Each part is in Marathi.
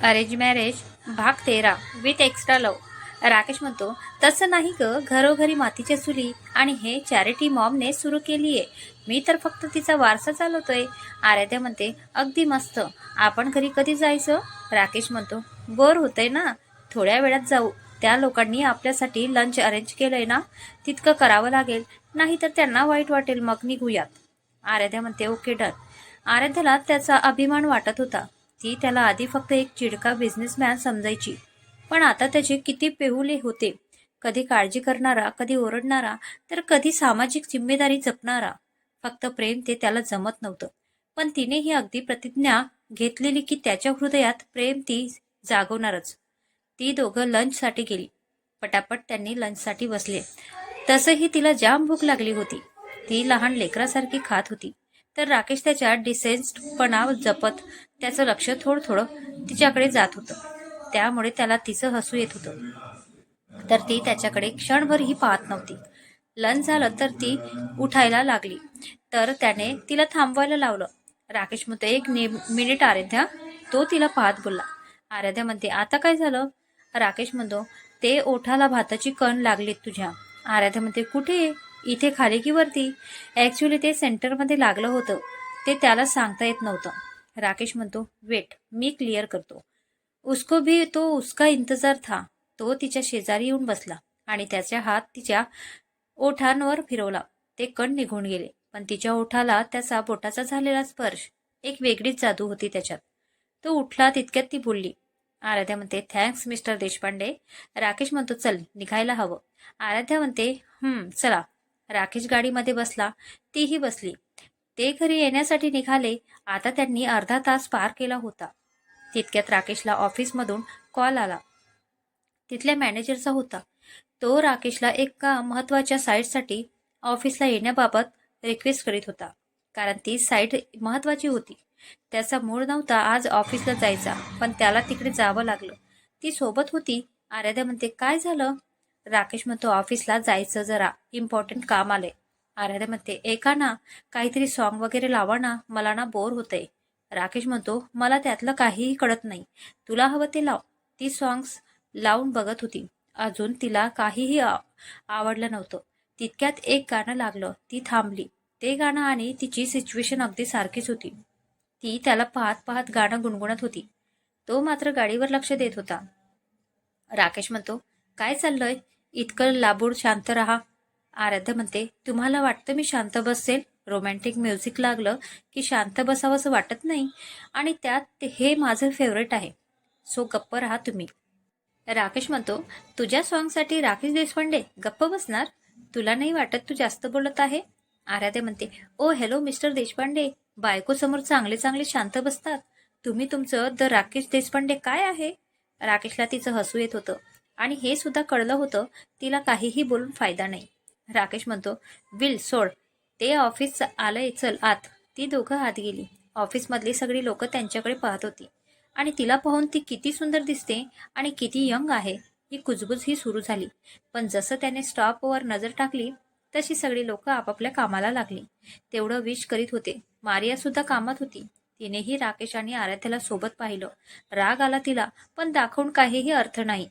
अरेंज मॅरेज भाग तेरा विथ एक्स्ट्रा लव. राकेश म्हणतो तसं नाही ग घरोघरी मातीच्या चुली आणि हे चॅरिटी मॉमने सुरू केली आहे मी तर फक्त तिचा वारसा चालवतोय. आराध्या म्हणते अगदी मस्त. आपण घरी कधी जायचं? राकेश म्हणतो बोर होतंय ना. थोड्या वेळात जाऊ. त्या लोकांनी आपल्यासाठी लंच अरेंज केलंय ना. तितकं करावं लागेल. नाही तर त्यांना वाईट वाटेल. मग निघूयात. आराध्या म्हणते ओके डन. आराध्याला त्याचा अभिमान वाटत होता. ती त्याला आधी फक्त एक चिडका बिझनेसमॅन समजायची. पण आता त्याचे किती पेहुले होते. कधी काळजी करणारा कधी ओरडणारा तर कधी सामाजिक जिम्मेदारी जपणारा. फक्त प्रेम ते त्याला जमत नव्हतं. पण तिने ही अगदी प्रतिज्ञा घेतलेली की त्याच्या हृदयात प्रेम ती जागवणारच. ती दोघं लंचसाठी गेली. पटापट त्यांनी लंचसाठी बसले. तसंही तिला जाम भूक लागली होती. ती लहान लेकरासारखी खात होती. तर राकेश त्याच्या डिसेन्स्डपणा जपत त्याचं लक्ष थोडं थोडं तिच्याकडे जात होतं. त्यामुळे त्याला तिचं हसू येत होतं. तर ती त्याच्याकडे क्षणभरही पाहत नव्हती. लंच झालं तर ती उठायला लागली. तर त्याने तिला थांबवायला लावलं. राकेश म्हणतो एक मिनिट आराध्या. तो तिला पाहत बोलला. आराध्या म्हणते आता काय झालं? राकेश म्हणतो ते ओठाला भाताची कण लागलीत तुझ्या. आराध्या म्हणते कुठे? इथे खाली की वरती ॲक्च्युली ते सेंटरमध्ये लागलं होतं. ते त्याला सांगता येत नव्हतं. राकेश म्हणतो वेट मी क्लिअर करतो. उसको भी तो उसका इंतजार था. तो तिच्या शेजारी येऊन बसला आणि त्याचा हात तिच्या ओठांवर फिरवला. ते कण निघून गेले पण तिच्या ओठाला त्याचा बोटाचा झालेला स्पर्श एक वेगळीच जादू होती त्याच्यात. तो उठला तितक्यात ती बोलली आराध्या म्हणते थँक्स मिस्टर देशपांडे. राकेश म्हणतो चल निघायला हवं. आराध्या म्हणते हम्म चला. राकेश गाडीमध्ये बसला. तीही बसली. ते घरी येण्यासाठी निघाले. आता त्यांनी अर्धा तास पार केला होता. तितक्यात राकेशला ऑफिसमधून कॉल आला. तिथल्या मॅनेजरचा होता. तो राकेशला एका महत्त्वाच्या साईटसाठी ऑफिसला येण्याबाबत रिक्वेस्ट करीत होता. कारण ती साईट महत्त्वाची होती. त्याचा मूळ नव्हता आज ऑफिसला जायचा पण त्याला तिकडे जावं लागलं. ती सोबत होती. आराध्या म्हणते काय झालं? राकेश म्हणतो ऑफिसला जायचं जरा इम्पॉर्टंट काम आले आराध्या म्हणते एका ना काहीतरी सॉन्ग वगैरे लावा ना मला ना बोर होतंय. राकेश म्हणतो मला त्यातलं काहीही कळत नाही. तुला हवं ते लाव. ती सॉंग्स लावून बघत होती. अजून तिला काहीही आ- आवडलं नव्हतं. तितक्यात एक गाणं लागलं. ती थांबली. ते गाणं आणि तिची सिच्युएशन अगदी सारखीच होती. ती त्याला पाहत पाहत गाणं गुणगुणत होती. तो मात्र गाडीवर लक्ष देत होता. राकेश म्हणतो काय चाललंय? इतकं लाबूड शांत राहा. आराध्य म्हणते तुम्हाला वाटतं मी शांत बसेल? रोमॅन्टिक म्युझिक लागलं की शांत बसावंसं वाटत नाही. आणि त्यात ते- हे माझं फेवरेट आहे. सो गप्प राहा तुम्ही. राकेश म्हणतो तुझ्या सॉंगसाठी राकेश देशपांडे गप्प बसणार? तुला नाही वाटत तू जास्त बोलत आहे? आराध्या म्हणते ओ हॅलो मिस्टर देशपांडे. बायको समोर चांगले चांगले शांत बसतात. तुम्ही तुमचं द राकेश देशपांडे काय आहे? राकेशला तिचं हसू येत होतं. आणि हे सुद्धा कळलं होतं तिला काहीही बोलून फायदा नाही. राकेश म्हणतो विल सोड. ते ऑफिस आलंय चल आत. ती दोघं आत गेली. ऑफिसमधली सगळी लोक त्यांच्याकडे पाहत होती. आणि तिला पाहून ती किती सुंदर दिसते आणि किती यंग आहे ही कुजबुज ही सुरू झाली. पण जसं त्याने स्टॉपवर नजर टाकली तशी सगळी लोक आपापल्या कामाला लागली. तेवढं विश करीत होते. मारिया सुद्धा कामात होती. तिनेही राकेश आणि आराध्याला सोबत पाहिलं. राग आला तिला पण दाखवून काहीही अर्थ नाही.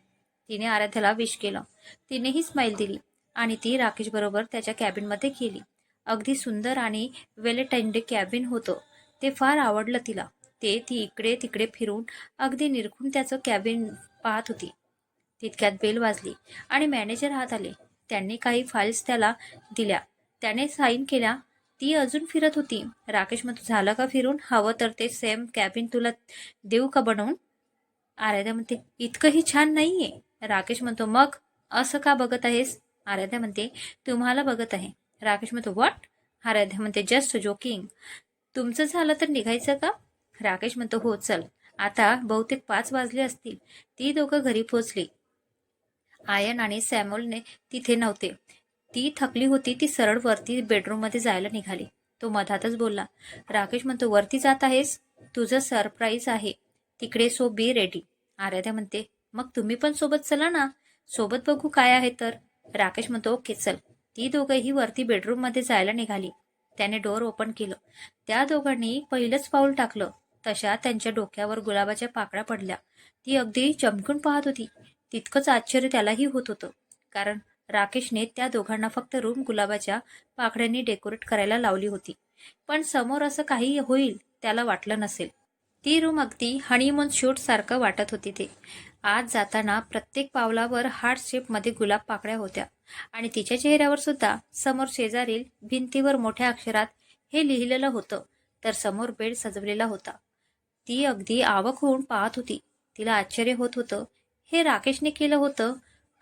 तिने आराध्याला विश केलं. तिनेही स्माईल दिली आणि ती राकेश बरोबर त्याच्या कॅबिनमध्ये गेली. अगदी सुंदर आणि वेल अटेंडेड कॅबिन होतं. ते फार आवडलं तिला. ते ती इकडे तिकडे फिरून अगदी निरखून त्याचं कॅबिन पाहत होती. तितक्यात बेल वाजली आणि मॅनेजर हात आले. त्यांनी काही फाईल्स त्याला दिल्या. त्याने साईन केल्या. ती अजून फिरत होती. राकेश मग झालं का फिरून? हवं तर ते सेम कॅबिन तुला देऊ का बनवून? आराध्या म्हणते इतकंही छान नाहीये. राकेश म्हणतो मग असं का बघत आहेस? आराध्या म्हणते तुम्हाला बघत आहे. राकेश म्हणतो व्हॉट आराध्या म्हणते जस्ट जोकिंग तुमचं झालं तर निघायचं का? राकेश म्हणतो हो चल. आता बहुतेक पाच वाजले असतील. ती दोघं घरी पोचली आयन आणि सॅमोलने तिथे नव्हते. ती थकली होती ती सरळ वरती बेडरूममध्ये जायला निघाली. तो मधातच बोलला राकेश म्हणतो वरती जात आहेस? तुझं सरप्राईज आहे. तिकडे सो बी रेडी. आराध्या म्हणते मग तुम्ही पण सोबत चला ना. सोबत बघू काय आहे तर. राकेश म्हणतो ओके चल. ती दोघंही वरती बेडरूममध्ये जायला निघाली. त्याने डोअर ओपन केलं. त्या दोघांनी पहिलंच पाऊल टाकलं. तशा त्यांच्या डोक्यावर गुलाबाच्या पाकळ्या पडल्या. ती अगदी चमकून पाहत होती. तितकंच आश्चर्य त्यालाही होत होतं. कारण राकेशने त्या दोघांना फक्त रूम गुलाबाच्या पाकड्यांनी डेकोरेट करायला लावली होती. पण समोर असं काही होईल त्याला वाटलं नसेल. ती रूम अगदी हनीमून शूट सारखं वाटत होती ते. आज जाताना प्रत्येक पावलावर हार्ट शेपमध्ये गुलाब पाकळ्या होत्या. आणि तिच्या चेहऱ्यावर सुद्धा समोर शेजारील भिंतीवर मोठ्या अक्षरात हे लिहिलेलं होतं तर समोर बेड सजवलेला होता. ती अगदी आवक होऊन पाहत होती. तिला आश्चर्य होत होतं. हे राकेशने केलं होतं?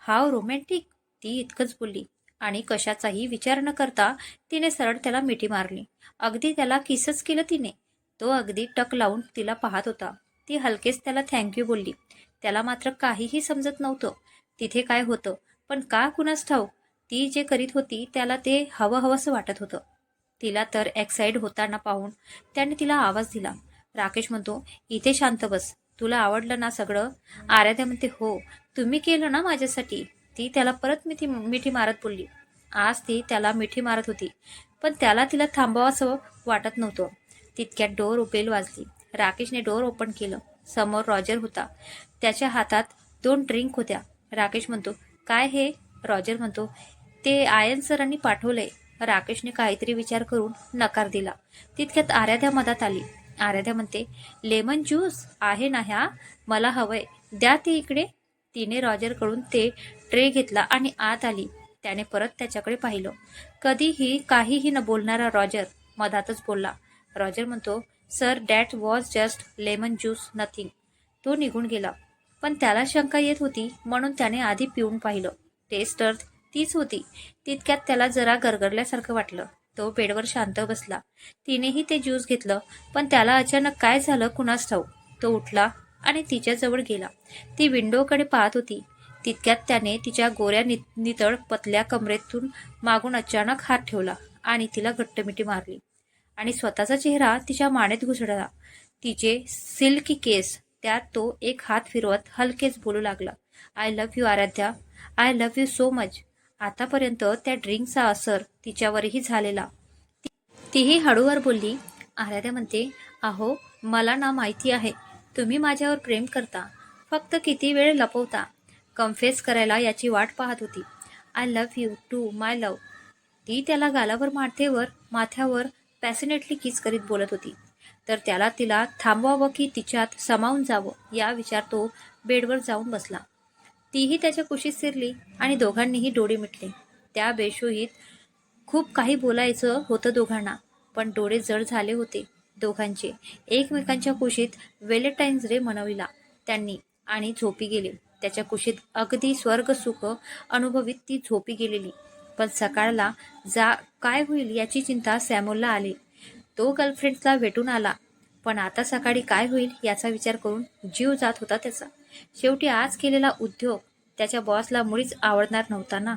How romantic! ती इतकंच बोलली. आणि कशाचाही विचार न करता तिने सरळ त्याला मिठी मारली. अगदी त्याला किसच केलं तिने. तो अगदी टक लावून तिला पाहत होता. ती हलकेच त्याला थँक्यू बोलली. त्याला मात्र काहीही समजत नव्हतं. तिथे काय होतं? पण का कुणास ठाऊक? ती जे करीत होती त्याला ते हवं हवंसं वाटत होतं. तिला तर एक्साईड होताना पाहून त्याने तिला आवाज दिला. राकेश म्हणतो इथे शांत बस. तुला आवडलं ना सगळं? आराध्या म्हणते हो. तुम्ही केलं ना माझ्यासाठी? ती त्याला परत मिठी मिठी मारत बोलली. आज ती त्याला मिठी मारत होती पण त्याला तिला थांबावंसं वाटत नव्हतं. तितक्यात डोर उपेल वाजली. राकेशने डोर ओपन केलं. समोर रॉजर होता. त्याच्या हातात दोन ड्रिंक होत्या. राकेश म्हणतो काय हे? रॉजर म्हणतो ते आयन सरांनी पाठवलंय. राकेशने काहीतरी विचार करून नकार दिला. तितक्यात आराध्या मधात आली. आराध्या म्हणते लेमन ज्यूस आहे ना ह्या? मला हवंय. द्या ते इकडे. तिने रॉजरकडून ते ट्रे घेतला आणि आत आली. त्याने परत त्याच्याकडे पाहिलं. कधीही काहीही न बोलणारा रॉजर मधातच बोलला. रॉजर म्हणतो sir that was just lemon juice nothing. तो निघून गेला. पण त्याला शंका येत होती म्हणून त्याने आधी पिऊन पाहिलं. टेस्ट तर तीच होती. तितक्यात त्याला जरा गरगरल्यासारखं वाटलं. तो बेडवर शांत बसला. तिनेही ते ज्यूस घेतलं पण त्याला अचानक काय झालं कुणास ठाऊक. तो उठला आणि तिच्याजवळ गेला. ती विंडोकडे पाहत होती. तितक्यात त्याने तिच्या गोऱ्या नि नितळ पतल्या कमरेतून मागून अचानक हात ठेवला आणि तिला घट्टमिटी मारली. आणि स्वतःचा चेहरा तिच्या मानेत घुसळला. तिचे सिल्की केस त्यात तो एक हात फिरवत हलकेच बोलू लागला. I love you Aradhya. I love you so much आतापर्यंत त्या ड्रिंकचा असर तिच्यावरही झालेला. तीही हळूवर बोलली आराध्या म्हणते अहो मला ना माहिती आहे तुम्ही माझ्यावर प्रेम करता. फक्त किती वेळ लपवता. कन्फेस करायला याची वाट पाहत होती. I love you too my love ती त्याला गालावर माथेवर माथ्यावर पॅसिनेटली किस करीत बोलत होती. तर त्याला तिला थांबवावं की तिच्यात समावून जावं या विचार तो बेडवर जाऊन बसला. तीही त्याच्या कुशीत शिरली आणि दोघांनीही डोळे मिटले. त्या बेशोहीत खूप काही बोलायचं होतं दोघांना पण डोळे जड झाले होते दोघांचे. एकमेकांच्या कुशीत व्हॅलेंटाईन्स डे मनविला त्यांनी आणि झोपी गेले. त्याच्या कुशीत अगदी स्वर्ग सुख अनुभवीत ती झोपी गेलेली. पण सकाळला जा काय होईल याची चिंता सॅमोलला आली. तो गर्लफ्रेंडला भेटून आला. पण आता सकाळी काय होईल याचा विचार करून जीव जात होता त्याचा. शेवटी आज केलेला उद्योग त्याच्या बॉसला मुळीच आवडणार नव्हता ना.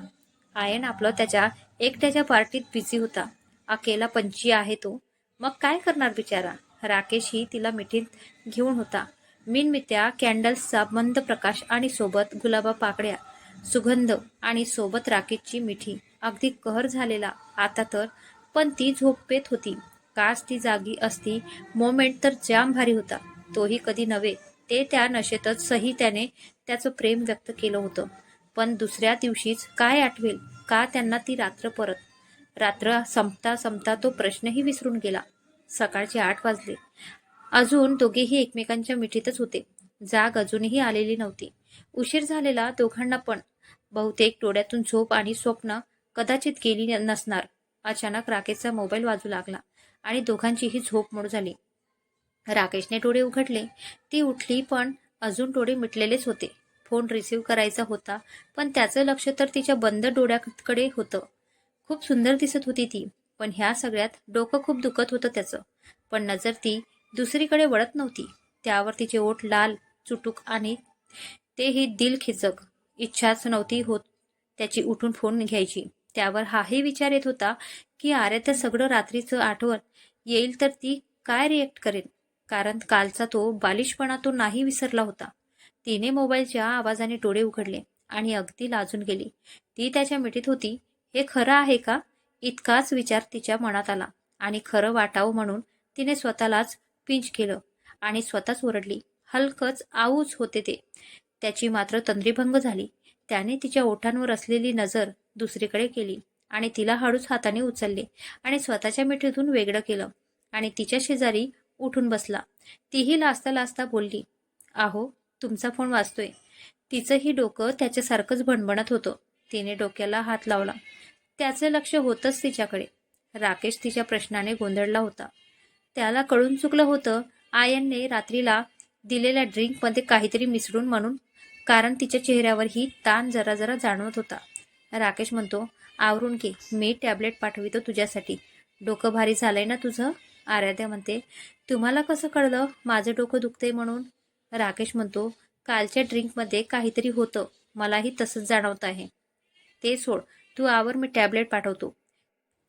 आयन आपलं त्याच्या एकट्याच्या पार्टीत बिझी होता. अकेला पंची आहे तो. मग काय करणार बिचारा? राकेश ही तिला मिठीत घेऊन होता. मिनमित्या कॅन्डल्सचा मंद प्रकाश आणि सोबत गुलाबा पाकड्या सुगंध आणि सोबत राकेशची मिठी. अगदी कहर झालेला. आता तर पण ती झोपेत होती. कास ती जागी असती मोमेंट तर जाम भारी होता. तोही कधी नव्हे. ते त्या नशेतच सही त्याने त्याचं प्रेम व्यक्त केलं होतं. पण दुसऱ्या दिवशीच काय आठवेल? का त्यांना ती रात्र परत? रात्र संपता संपता तो प्रश्नही विसरून गेला. सकाळचे आठ वाजले. अजून दोघेही एकमेकांच्या मिठीतच होते. जाग अजूनही आलेली नव्हती. उशीर झालेला दोघांना पण. बहुतेक डोळ्यातून झोप आणि स्वप्न कदाचित गेली नसणार. अचानक राकेशचा मोबाईल वाजू लागला आणि दोघांचीही झोप मोड झाली. राकेशने डोळे उघडले. ती उठली पण अजून डोळे मिटलेलेच होते. फोन रिसीव्ह करायचा होता पण त्याचं लक्ष तर तिच्या बंद डोळ्याकडे होतं. खूप सुंदर दिसत होती ती पण ह्या सगळ्यात डोकं खूप दुखत होतं त्याचं. पण नजर ती दुसरीकडे वळत नव्हती. त्यावर तिचे ओठ लाल चुटूक आणि तेही दिल खिचक इच्छाच नव्हती होत त्याची उठून फोन घ्यायची. त्यावर हाही विचार येत होता की आर्या सगळं रात्रीचं आठवण येईल तर ती काय रिएक्ट करेल? कारण कालचा तो बालिशपणा तो नाही विसरला होता. तिने मोबाईलच्या आवाजाने डोळे उघडले आणि अगदी लाजून गेली. ती त्याच्या मिठीत होती. हे खरं आहे का? इतकाच विचार तिच्या मनात आला आणि खरं वाटावं म्हणून तिने स्वतःलाच पिंच केलं आणि स्वतःच ओरडली. हलकच आऊच होते ते. त्याची मात्र तंद्रीभंग झाली. त्याने तिच्या ओठांवर असलेली नजर दुसरीकडे केली आणि तिला हळूच हाताने उचलले आणि स्वतःच्या मिठीतून वेगळं केलं. आणि तिच्या शेजारी उठून बसला. तीही लाजता लाजता बोलली आहो तुमचा फोन वाचतोय तिचंही डोकं त्याच्यासारखंच भणभणत होतं. तिने डोक्याला हात लावला. त्याचं लक्ष होतंच तिच्याकडे. राकेश तिच्या प्रश्नाने गोंधळला होता. त्याला कळून चुकलं होतं आयनने रात्रीला दिलेल्या ड्रिंकमध्ये काहीतरी मिसळून म्हणून कारण तिच्या चेहऱ्यावर ही ताण जरा जरा जाणवत होता. राकेश म्हणतो आवरून घे मी टॅबलेट पाठवितो तुझ्यासाठी. डोकं भारी झालंय ना तुझं? आराध्या म्हणते तुम्हाला कसं कळलं? माझं डोकं दुखतंय म्हणून. राकेश म्हणतो कालच्या ड्रिंकमध्ये काहीतरी होतं. मलाही तसंच जाणवत आहे. ते सोड तू आवर मी टॅबलेट पाठवतो.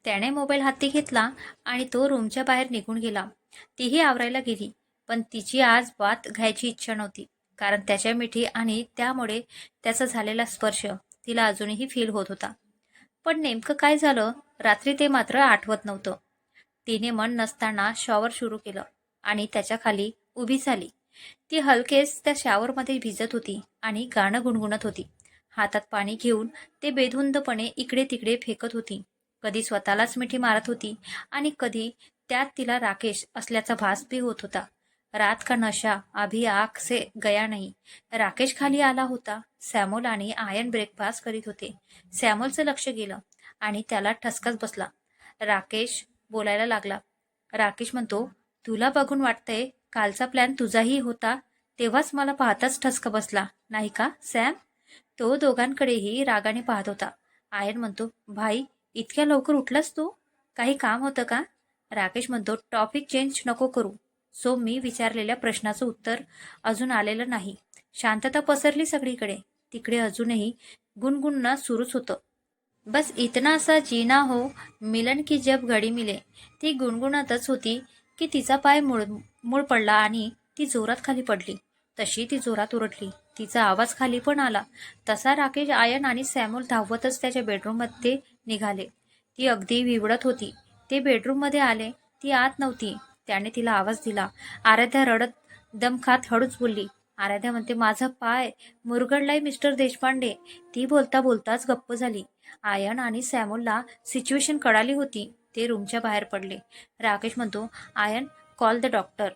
त्याने मोबाईल हाती घेतला आणि तो रूमच्या बाहेर निघून गेला. तीही आवरायला गेली पण तिची आज वात घ्यायची इच्छा नव्हती कारण त्याच्या मिठी आणि त्यामुळे त्याचा झालेला स्पर्श तिला अजूनही फील होत होता. पण नेमकं काय झालं? रात्री ते मात्र आठवत नव्हतं. तिने मन नसताना शॉवर सुरू केलं आणि त्याच्याखाली उभी झाली. ती हलकेच त्या शॉवरमध्ये भिजत होती आणि गाणं गुणगुणत होती. हातात पाणी घेऊन ते बेधुंदपणे इकडे तिकडे फेकत होती. कधी स्वतःलाच मिठी मारत होती आणि कधी त्यात तिला राकेश असल्याचा भास बी होत होता. रात का नशा? अभी आख से गया नाही। राकेश खाली आला होता. सॅमोल आणि आयन ब्रेकफास्ट करीत होते. सॅमोलचं लक्ष गेलं आणि त्याला ठसकाच बसला. राकेश बोलायला लागला. राकेश म्हणतो तुला बघून वाटतंय कालचा प्लॅन तुझाही होता. तेव्हाच मला पाहताच ठसका बसला. नाही का सॅम? तो दोघांकडेही रागाने पाहत होता. आयन म्हणतो भाई इतक्या लवकर उठलास तू? काही काम होतं का? राकेश म्हणतो टॉपिक चेंज नको करू. सो मी विचारलेल्या प्रश्नाचं उत्तर अजून आलेलं नाही. शांतता पसरली सगळीकडे. तिकडे अजूनही गुणगुणणं सुरूच होतं. बस इतना सा जीना हो मिलन की जब घडी मिले. ती गुणगुणतच होती की तिचा पाय मूळ मूळ पडला आणि ती जोरात खाली पडली. तशी ती जोरात उरटली तिचा आवाज खाली पण आला. तसा राकेश आयन आणि सॅम्युल धावतच त्याच्या बेडरूममध्ये निघाले. ती अगदी विवडत होती. ते बेडरूममध्ये आले. ती आत नव्हती. त्याने तिला आवाज दिला. आराध्या रडत दम खात हळूच बोलली. आराध्या म्हणते माझा पाय मुरगडलाय मिस्टर देशपांडे. ती बोलता बोलताच गप्प झाली. आयन आणि सॅमोलला सिच्युएशन कळाली होती. ते रूमच्या बाहेर पडले. राकेश म्हणतो आयन कॉल द डॉक्टर.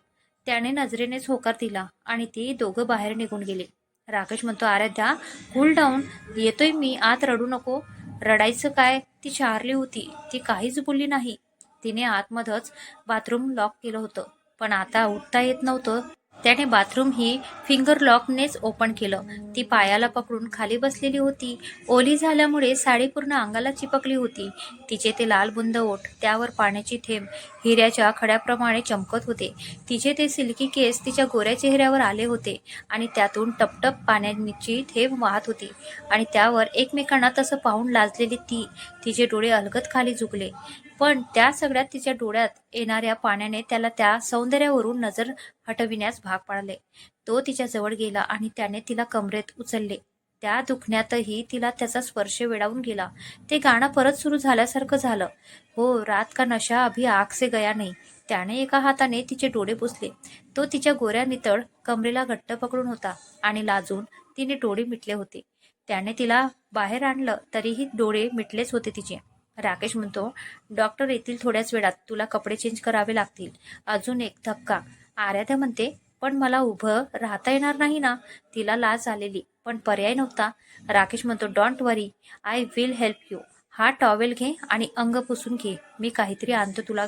त्याने नजरेनेच होकार दिला आणि ते दोघं बाहेर निघून गेले. राकेश म्हणतो आराध्या कूल डाऊन येतोय मी. आत रडू नको. रडायचं काय? ती चारली होती. ती काहीच बोलली नाही. तिने आतमधच बाथरूम लॉक केलं होतं. पण आता उठता येत नव्हतं. त्याने बाथरूम ही फिंगर लॉकनेच ओपन केलं. ती पायाला पकडून खाली बसलेली होती. ओली झाल्यामुळे साडी पूर्ण अंगाला चिपकली होती. तिचे ते लाल बुंद ओठ त्यावर पाण्याची थेंब हिऱ्याच्या खड्याप्रमाणे चमकत होते. तिचे ते सिल्की केस तिच्या गोऱ्या चेहऱ्यावर आले होते आणि त्यातून टपटप पाण्याची थेंब वाहत होती आणि त्यावर एकमेकांना तसं पाहून लाजलेली ती तिचे डोळे अलगत खाली झुकले. पण त्या सगळ्यात तिच्या डोळ्यात येणाऱ्या पाण्याने त्याला त्या सौंदर्यावरून नजर हटविण्यास भाग पाडले. तो तिच्या जवळ गेला आणि त्याने तिला कमरेत उचलले. त्या दुखण्यातही तिला त्याचा स्पर्श वेडावून गेला. ते गाणं परत सुरू झाल्यासारखं झालं. हो रात का नशा अभि आग से गया नाही. त्याने एका हाताने तिचे डोळे पुसले. तो तिच्या गोऱ्या नितळ कमरेला घट्ट पकडून होता आणि लाजून तिने डोळे मिटले होते. त्याने तिला बाहेर आणलं तरीही डोळे मिटलेच होते तिचे. राकेश म्हणतो डॉक्टर येतील थोड्याच वेळात. तुला कपडे चेंज करावे लागतील. अजून एक धक्का. आराध्या म्हणते पण मला उभं राहता येणार नाही ना? तिला लाज आलेली. पण पर्याय नव्हता. राकेश म्हणतो don't worry I will help you हा टॉवेल घे आणि अंग पुसून घे. मी काहीतरी आणतो तुला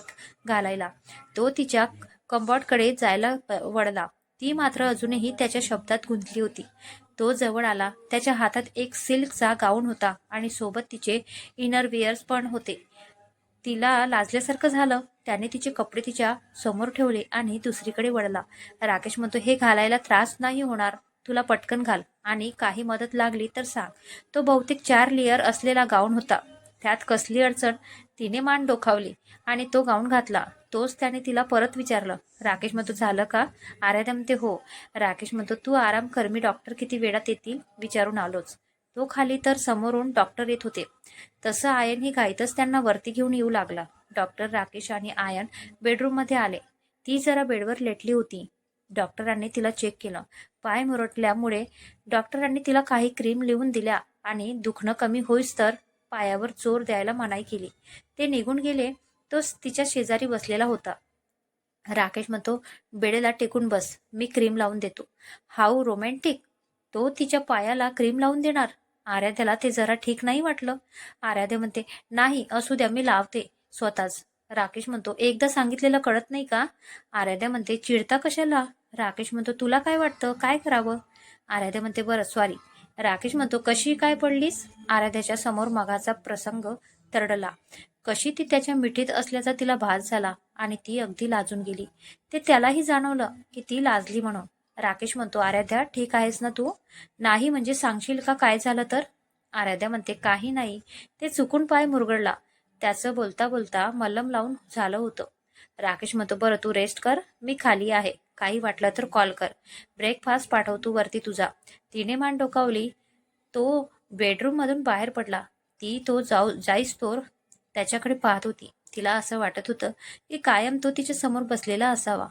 घालायला. तो तिच्या कंपाऊंडकडे जायला वळला. ती मात्र अजूनही त्याच्या शब्दात गुंतली होती. तो जवळ आला. त्याच्या हातात एक सिल्कचा गाऊन होता आणि सोबत तिचे इनरवेअर्स पण होते. तिला लाजल्यासारखं झालं. त्याने तिचे कपडे तिच्या समोर ठेवले आणि दुसरीकडे वळला. राकेश म्हणतो हे घालायला त्रास नाही होणार. तुला पटकन घाल आणि काही मदत लागली तर सांग. तो बहुतेक चार लेअर असलेला गाऊन होता. त्यात कसली अडचण? तिने मान डोखावली आणि तो गाऊन घातला. तोच त्याने तिला परत विचारलं राकेश म्हणतो झालं का? आराध्या म्हणते हो. राकेश म्हणतो तू आराम कर मी डॉक्टर किती वेळात येतील? विचारून आलोच. तो खाली तर समोरून डॉक्टर येत होते. तसं आयन ही घाईतच त्यांना वरती घेऊन येऊ लागला. डॉक्टर राकेश आणि आयन बेडरूममध्ये आले. ती जरा बेडवर लेटली होती. डॉक्टरांनी तिला चेक केलं. पाय मुरटल्यामुळे डॉक्टरांनी तिला काही क्रीम लिहून दिल्या आणि दुखणं कमी होईस तर पायावर जोर द्यायला मनाई केली. ते निघून गेले तोच तिच्या शेजारी बसलेला होता. राकेश म्हणतो बेडेला टेकून बस मी क्रीम लावून देतो. How romantic? तो तिच्या पायाला क्रीम लावून देणार? आराध्याला ते जरा ठीक नाही वाटलं? आराध्या म्हणते नाही असू द्या मी लावते स्वतःच. राकेश म्हणतो एकदा सांगितलेलं कळत नाही का? आराध्या म्हणते चिडता कशाला? राकेश म्हणतो तुला काय वाटतं? काय करावं? आराध्या म्हणते बरं सॉरी राकेश म्हणतो कशी काय पडलीस? आराध्याच्या समोर मगाचा प्रसंग तरडला. कशी ती त्याच्या मिठीत असल्याचा तिला भास झाला आणि ती अगदी लाजून गेली. ते त्यालाही जाणवलं की ती लाजली म्हणून. राकेश म्हणतो आराध्या ठीक आहेस ना तू? नाही म्हणजे सांगशील का काय झालं तर? आराध्या म्हणते काही नाही. ते चुकून पाय मुरगडला. त्याचं बोलता बोलता मल्लम लावून झालं होतं. राकेश म्हणतो बरं तू रेस्ट कर. मी खाली आहे. काही वाटलं तर कॉल कर. ब्रेकफास्ट पाठव तू वरती तुझा. तिने मान डोकावली तो बेडरूममधून बाहेर पडला. ती तो जाऊ जाईस तोर त्याच्याकडे पाहत होती. तिला असं वाटत होतं की कायम तो तिच्या समोर बसलेला असावा.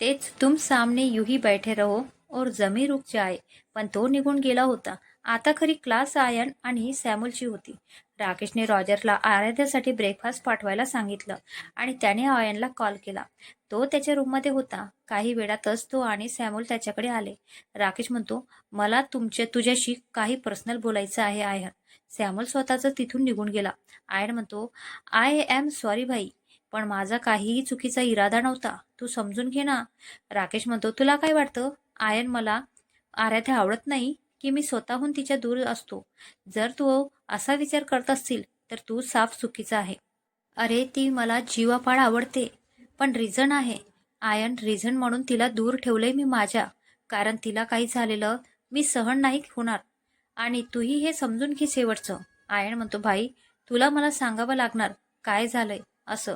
तेच तुम सामने यूही बैठे रहो और जमी रुक जाय पण तो निघून गेला होता. आता खरी क्लास आयन आणि सॅमुलची होती. राकेशने रॉजरला आराध्यासाठी ब्रेकफास्ट पाठवायला सांगितलं आणि त्याने आयनला कॉल केला. तो त्याच्या रूममध्ये होता. काही वेळातच तो आणि सॅम्युल त्याच्याकडे आले. राकेश म्हणतो मला तुमच्या तुझ्याशी काही पर्सनल बोलायचं आहे आयन. सॅम्युल स्वतःच तिथून निघून गेला. आयन म्हणतो आय एम सॉरी भाई पण माझा काहीही चुकीचा इरादा नव्हता. तू समजून घे ना. राकेश म्हणतो तुला काय वाटतं? आयन मला आराध्या आवडत नाही. की मी स्वतःहून तिच्या दूर असतो. जर तू असा विचार करत असतील तर तू साफ चुकीचा आहे. अरे ती मला जीवापाड आवडते. पण रिझन आहे. आयन रिझन म्हणून तिला दूर ठेवलंय मी माझ्या. कारण तिला काही झालेलं मी सहन नाही होणार. आणि तूही हे समजून घे शेवटचं. आयन म्हणतो भाई तुला मला सांगावं लागणार. काय झालंय? असं.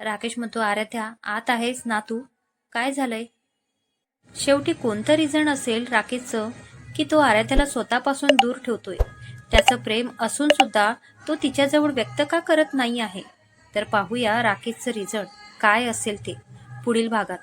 राकेश म्हणतो आराध्या आत आहेस ना तू? काय झालंय? शेवटी कोणतं रिझन असेल राकेशचं की तो आराध्याला स्वतःपासून दूर ठेवतोय. त्याचं प्रेम असून सुद्धा तो तिच्याजवळ व्यक्त का करत नाही आहे? तर पाहूया राकेशचं रिझल्ट काय असेल ते? पुढील भागात.